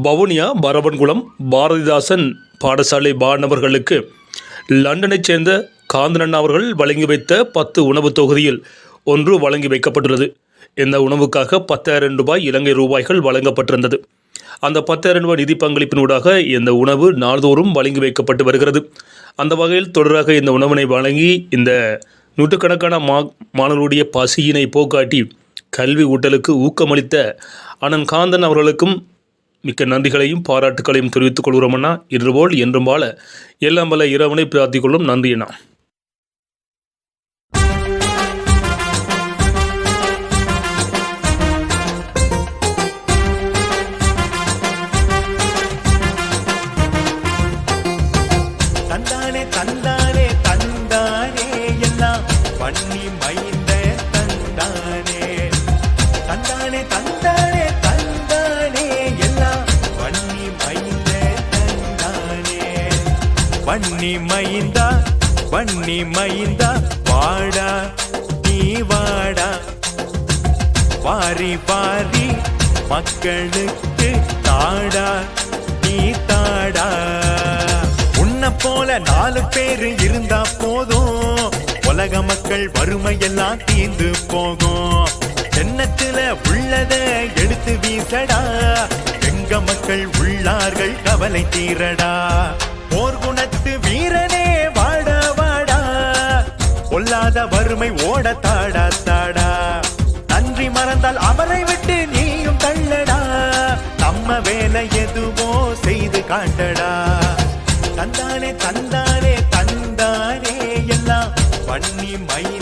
வவுனியா பரவன்குளம் பாரதிதாசன் பாடசாலை மாணவர்களுக்கு லண்டனைச் சேர்ந்த காந்தனன் அவர்கள் வழங்கி வைத்த பத்து உணவுத் தொகுதியில் ஒன்று வழங்கி வைக்கப்பட்டுள்ளது. இந்த உணவுக்காக பத்தாயிரம் ரூபாய் இலங்கை ரூபாய்கள் வழங்கப்பட்டிருந்தது. அந்த பத்தாயிரம் ரூபாய் நிதி பங்களிப்பினூடாக இந்த உணவு நாள்தோறும் வழங்கி வைக்கப்பட்டு வருகிறது. அந்த வகையில் தொடராக இந்த உணவினை வழங்கி இந்த நூற்றுக்கணக்கான மா மாணவர்களுடைய பசியினை போக்காட்டி கல்வி ஊட்டலுக்கு ஊக்கமளித்த அனன் காந்தன் அவர்களுக்கும் மிக்க நன்றிகளையும் பாராட்டுகளையும் தெரிவித்துக் கொள்கிறோம்னா இன்றுபோல் என்றும் வாழ எல்லாம் வல்ல இறைவனை பிரார்த்திக் கொள்ளும் நன்றி வன்னி மைந்தா வன்னி மைந்தா வாடா நீ வாடா. வாரி வாரி மக்களுக்கு தாடா நீ தாடா. உன்னை போல நாலு பேரு இருந்தா போதும். உலக மக்கள் வறுமையெல்லாம் தீர்ந்து போகும். எண்ணத்துல உள்ளத எடுத்து வீசடா. எங்க மக்கள் உள்ளார்கள் கவலை தீரடா. போர்குணத்து வீரனே வாட வாடா பொல்லாத வறுமை ஓட தாடா தாடா. நன்றி மறந்தால் அவரை விட்டு நீயும் தள்ளடா. நம்ம வேலை எதுவோ செய்து காட்டடா. தந்தானே தந்தானே தந்தானே எல்லாம் பண்ணி மயில்.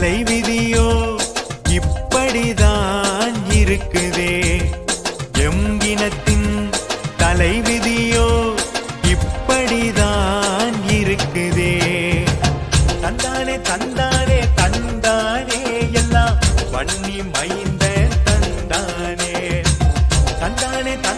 தலைவிதியோ இப்படிதான் இருக்குதே. எம் இனத்தின் தலைவிதியோ இப்படிதான் இருக்குதே. தந்தானே தந்தானே தந்தானே எல்லாம் வன்னி மைந்த தந்தானே. தந்தானே தந்தானே